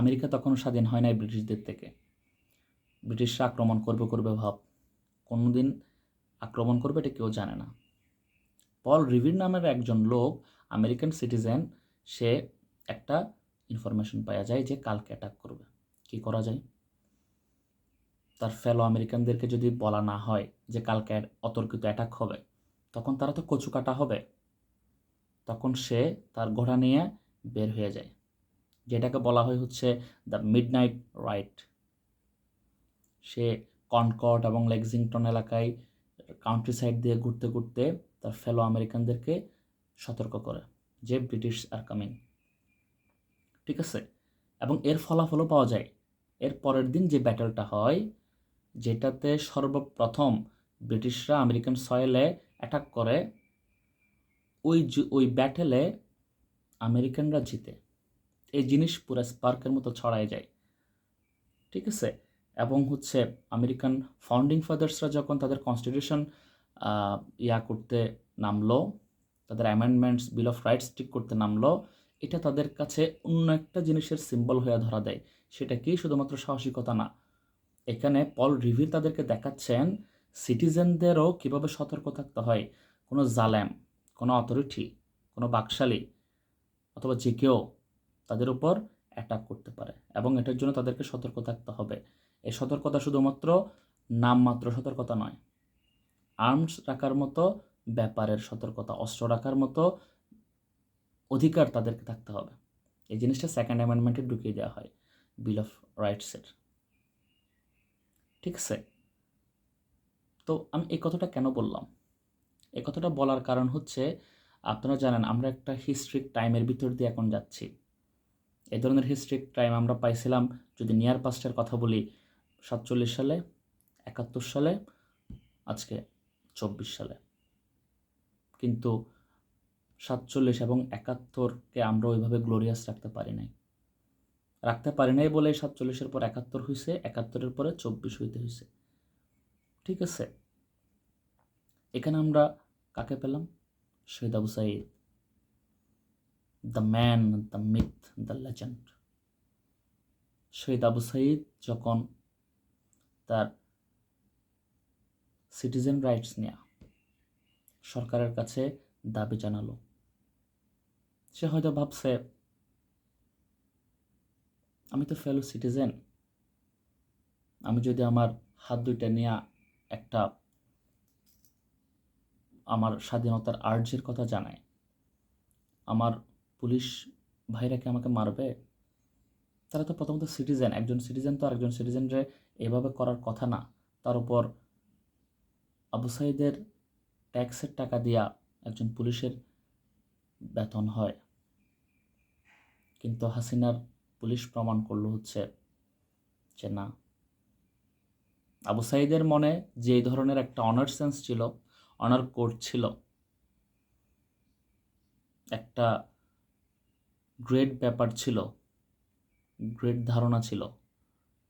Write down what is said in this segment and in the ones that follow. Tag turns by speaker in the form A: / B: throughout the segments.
A: America তখনও স্বাধীন হয় নাই ব্রিটিশদের থেকে। ব্রিটিশরা আক্রমণ করবে করবে ভাব, কোনোদিন আক্রমণ করবে এটা কেউ জানে না। পল রিভির নামের একজন লোক, আমেরিকান সিটিজেন, সে একটা ইনফরমেশন পাওয়া যায় যে কালকে অ্যাটাক করবে। কি করা যায়? তার ফেলো আমেরিকানদেরকে যদি বলা না হয় যে কালকে অতর্কিত অ্যাটাক হবে, তখন তারা তো কচু কাটা হবে। তখন সে তার ঘোড়া নিয়ে বের হয়ে যায়। যেটাকে বলা হয় হচ্ছে দ্য মিডনাইট রাইট। সে কনকর্ড এবং লেক্সিংটন এলাকায় কাউন্ট্রি সাইড দিয়ে ঘুরতে ঘুরতে তার ফেলো আমেরিকানদেরকে সতর্ক করে যে ব্রিটিশ আর কামিং ঠিক আছে? এবং এর ফলাফলও পাওয়া যায়। এর পরের দিন যে ব্যাটেলটা হয়, যেটাতে সর্বপ্রথম ব্রিটিশরা আমেরিকান সয়েলে অ্যাটাক করে, ওই ওই ব্যাটেলে আমেরিকানরা জিতে। এই জিনিস পুরো স্পার্কের মতো ছড়ায় যায়। ঠিক আছে? এবং হচ্ছে আমেরিকান ফাউন্ডিং ফাদার্সরা যখন তাদের কনস্টিটিউশন ইয়া করতে নামলো, তাদের অ্যামেন্ডমেন্টস বিল অফ রাইটস ঠিক করতে নামলো, এটা তাদের কাছে অন্য একটা জিনিসের সিম্বল হয়ে ধরা দেয়। সেটা কি? শুধুমাত্র সাহসিকতা না। এখানে পল রিভির তাদেরকে দেখাচ্ছেন সিটিজেনদেরও কীভাবে সতর্ক থাকতে হয়? কোনো জালেম, কোনো অথরিটি কোনো বাকশালী, অথবা যে কেউ তাদের উপর অ্যাটাক করতে পারে এবং এটার জন্য তাদেরকে সতর্ক থাকতে হবে। এই সতর্কতা শুধুমাত্র নামমাত্র সতর্কতা নয় আর্মস রাখার মতো, ব্যাপারের সতর্কতা, অস্ত্র রাখার মতো অধিকার তাদেরকে থাকতে হবে। এই জিনিসটা সেকেন্ড অ্যামেন্ডমেন্টে ঢুকিয়ে দেওয়া হয় বিল অফ রাইটসের ঠিক আছে? তো আমি এই কথাটা কেন বললাম? এই কথাটা বলার কারণ হচ্ছে, আপনারা জানেন আমরা একটা হিস্ট্রিক টাইমের ভিতর দিয়ে এখন যাচ্ছি। এই ধরনের হিস্ট্রিক টাইম আমরা পাইছিলাম যদি নিয়ার পাস্টের কথা বলি, সাতচল্লিশ সালে, একাত্তর সালে, আজকে চব্বিশ সালে। কিন্তু সাতচল্লিশ এবং একাত্তরকে আমরা ওইভাবে গ্লোরিয়াস রাখতে পারি নাই। রাখতে পারি নাই বলে সাতচল্লিশের পর একাত্তর হয়েছে একাত্তরের পরে চব্বিশ হইতে হয়েছে ঠিক আছে? এখানে আমরা কাকে পেলাম? শহীদ Abu Sayeed. The man the myth the legend শহীদ আবু সাইদ যখন তার সিটিজেন রাইটস নেয়া সরকারের কাছে দাবি জানালো, সে হয়তো ভাবছে, আমি তো ফেলো সিটিজেন আমি যদি আমার হাত দুইটা নেয়া একটা আমার স্বাধীনতার আর্জের কথা জানায় আমার পুলিশ ভাইরা কি আমাকে মারবে? তারা তো প্রথমত সিটিজেন একজন সিটিজেন তো আরেকজন সিটিজেনরে এভাবে করার কথা না। তার উপর আবু সাইদের ট্যাক্সের টাকা দিয়া একজন পুলিশের বেতন হয়। কিন্তু হাসিনার পুলিশ প্রমাণ করল হচ্ছে যে না। আবু সাইদের মনে যে ধরনের একটা অনার সেন্স ছিল অনার কোড ছিল, একটা গ্রেট ব্যাপার ছিল, গ্রেট ধারণা ছিল,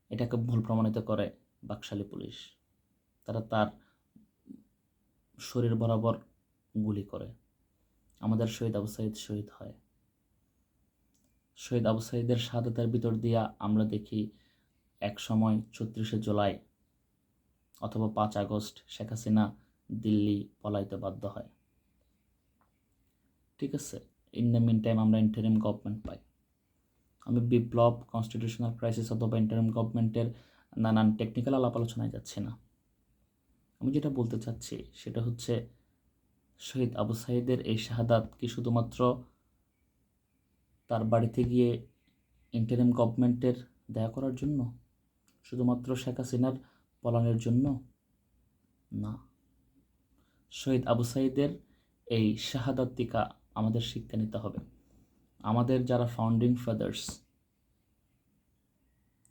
A: এটাকে ভুল প্রমাণিত করে বাকশালী পুলিশ। তারা তার শরীর বরাবর গুলি করে। আমাদের শহীদ আবু সাইদ শহীদ হয়। শহীদ আবু সাইদের শাহাদাতের ভিতর দিয়া আমরা দেখি এক সময় ছত্রিশে জুলাই অথবা পাঁচ আগস্ট শেখ হাসিনা দিল্লি পলাইতে বাধ্য হয়। ঠিক আছে? ইন দ্য মিন টাইম আমরা ইন্টারিম গভর্নমেন্ট পাই। আমি বিপ্লব কনস্টিটিউশনাল ক্রাইসিস অথবা ইন্টারিম গভর্নমেন্টের নানান টেকনিক্যাল আলাপ আলোচনায় যাচ্ছি না। আমি যেটা বলতে চাচ্ছি, সেটা হচ্ছে শহীদ আবু সাইদের এই শাহাদাত কি শুধুমাত্র তার বাড়িতে গিয়ে ইন্টারিম গভর্নমেন্টের দেয়া করার জন্য? শুধুমাত্র শেখ হাসিনার পলানের জন্য? না। শহীদ আবু সাইদের এই শাহাদাত টিকা আমাদের শিক্ষা নিতে হবে। আমাদের যারা ফাউন্ডিং ফাদার্স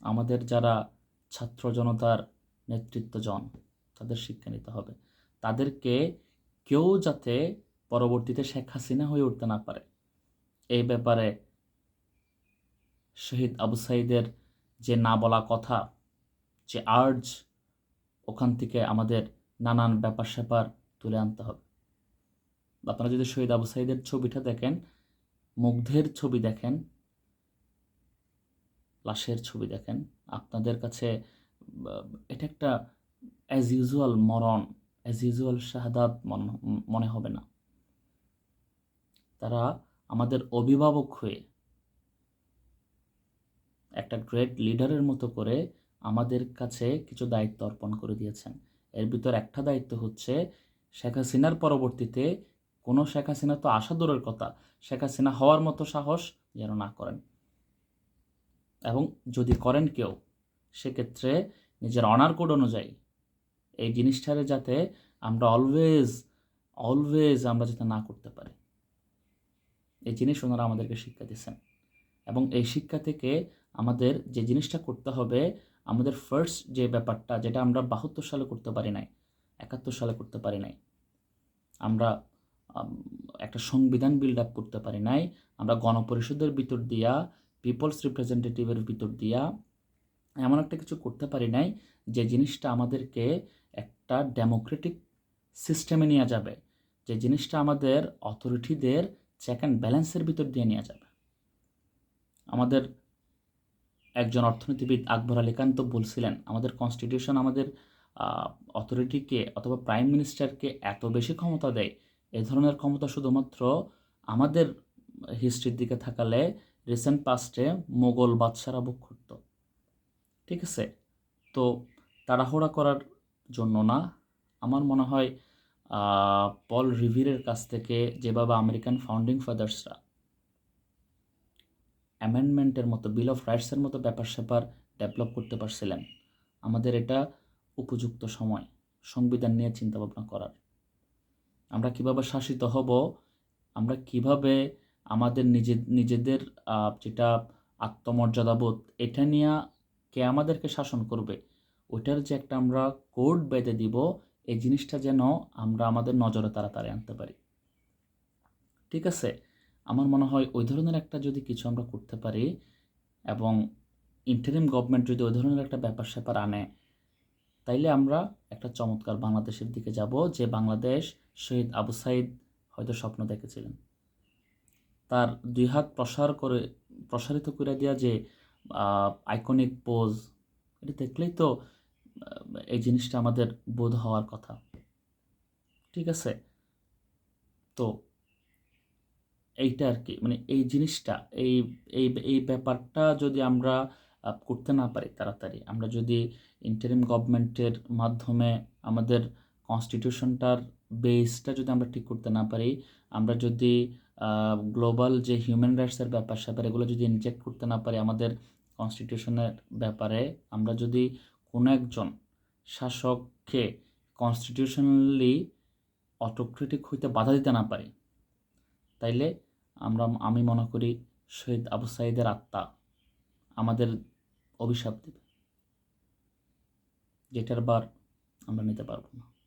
A: আমাদের যারা ছাত্র জনতার নেতৃত্বজন তাদের শিক্ষা নিতে হবে। তাদেরকে কেউ যাতে পরবর্তীতে শেখ হাসিনা হয়ে উঠতে না পারে। এই ব্যাপারে শহীদ আবু সাইদের যে না বলা কথা, যে আর্জ ওখান থেকে আমাদের নানান ব্যাপার স্যাপার তুলে আনতে হবে। আপনারা যদি শহীদ আবু সাইদের ছবিটা দেখেন, মুগ্ধের ছবি দেখেন, লাশের ছবি দেখেন, আপনাদের কাছে এটা একটা অ্যাজ ইউজুয়াল মরণ অ্যাজ ইউজুয়াল শাহাদাত মন- হবে না। তারা আমাদের অভিভাবক হয়ে একটা গ্রেট লিডারের মতো করে আমাদের কাছে কিছু দায়িত্ব অর্পণ করে দিয়েছেন। এর ভিতর একটা দায়িত্ব হচ্ছে শেখ হাসিনার পরবর্তীতে কোনো শেখ হাসিনা তো আসা দূরের কথা। শেখ হাসিনা হওয়ার মতো সাহস যেন না করেন। এবং যদি করেন কেউ সেক্ষেত্রে নিজের অনার কোড অনুযায়ী এই জিনিসটারে যাতে আমরা অলওয়েজ অলওয়েজ আমরা যাতে না করতে পারি। এই জিনিস ওনারা আমাদেরকে শিক্ষা দিচ্ছেন এবং এই শিক্ষা থেকে আমাদের যে জিনিসটা করতে হবে আমাদের ফার্স্ট যে ব্যাপারটা যেটা আমরা বাহাত্তর সালে করতে পারি নাই একাত্তর সালে করতে পারি নাই আমরা আম, একটা সংবিধান বিল্ড আপ করতে পারি নাই। আমরা গণপরিষদের ভিতর দিয়া পিপলস রিপ্রেজেন্টেটিভের ভিতর দিয়া এমন একটা কিছু করতে পারি নাই যে জিনিসটা আমাদেরকে একটা ডেমোক্রেটিক সিস্টেমে নিয়ে যাবে। যে জিনিসটা আমাদের অথরিটিদের চেক অ্যান্ড ব্যালেন্সের ভিতর দিয়ে নিয়ে যাবে। আমাদের একজন অর্থনীতিবিদ আকবর আলী খান তো বলছিলেন, আমাদের কনস্টিটিউশন আমাদের অথরিটিকে অথবা প্রাইম মিনিস্টারকে এত বেশি ক্ষমতা দেয় এ ধরনের ক্ষমতা শুধুমাত্র আমাদের হিস্ট্রির দিকে থাকালে রিসেন্ট পাস্টে মোগল বাদশারা ভোগ করত। ঠিক আছে? তো তাড়াহুড়া করার জন্য না, আমার মনে হয় পল রিভিরের কাছ থেকে যেভাবে আমেরিকান ফাউন্ডিং ফাদার্সরা অ্যামেন্ডমেন্টের মতো বিল অফ রাইটসের মতো ব্যাপার স্যাপার ডেভেলপ করতে পারছিলেন, আমাদের এটা উপযুক্ত সময়, সংবিধান নিয়ে চিন্তাভাবনা করার। আমরা কীভাবে শাসিত হব, আমরা কীভাবে আমাদের নিজে, নিজেদের যেটা আত্মমর্যাদাবোধ, এটা নিয়ে কে আমাদেরকে শাসন করবে, ওইটার যে একটা আমরা কোড বেঁধে দিব, এই জিনিসটা যেন আমরা আমাদের নজরে তাড়াতাড়ি আনতে পারি। ঠিক আছে? আমার মনে হয় ওই ধরনের একটা যদি কিছু আমরা করতে পারি এবং ইন্টারিম গভর্নমেন্ট যদি ওই ধরনের একটা ব্যাপার স্যাপার আনে তাইলে আমরা একটা চমৎকার বাংলাদেশের দিকে যাব যে বাংলাদেশ শহীদ আবু সাইদ হয়তো স্বপ্ন দেখেছিলেন। তার দুই হাত প্রসার করে, প্রসারিত করে দেওয়া যে আইকনিক পোজ এটা দেখলেই তো এই জিনিসটা আমাদের বোধ হওয়ার কথা। ঠিক আছে? তো এইটা আর কি মানে এই জিনিসটা, এই এই এই ব্যাপারটা যদি আমরা করতে না পারি তাড়াতাড়ি। আমরা যদি ইন্টারিম গভর্নমেন্টের মাধ্যমে আমাদের কনস্টিটিউশনটার বেসটা যদি আমরা ঠিক করতে না পারি, আমরা যদি গ্লোবাল যে হিউম্যান রাইটসের ব্যাপার স্যাপার, এগুলো যদি ইনজেক্ট করতে না পারি আমাদের কনস্টিটিউশনের ব্যাপারে, আমরা যদি কোনো একজন শাসককে কনস্টিটিউশনালি অটোক্রেটিক হইতে বাধা দিতে না পারি, তাইলে আমরা, আমি মনে করি শহীদ আবু সাইদের আত্মা আমাদের অভিশাপ দেবে। যেটার বার আমরা নিতে পারব না।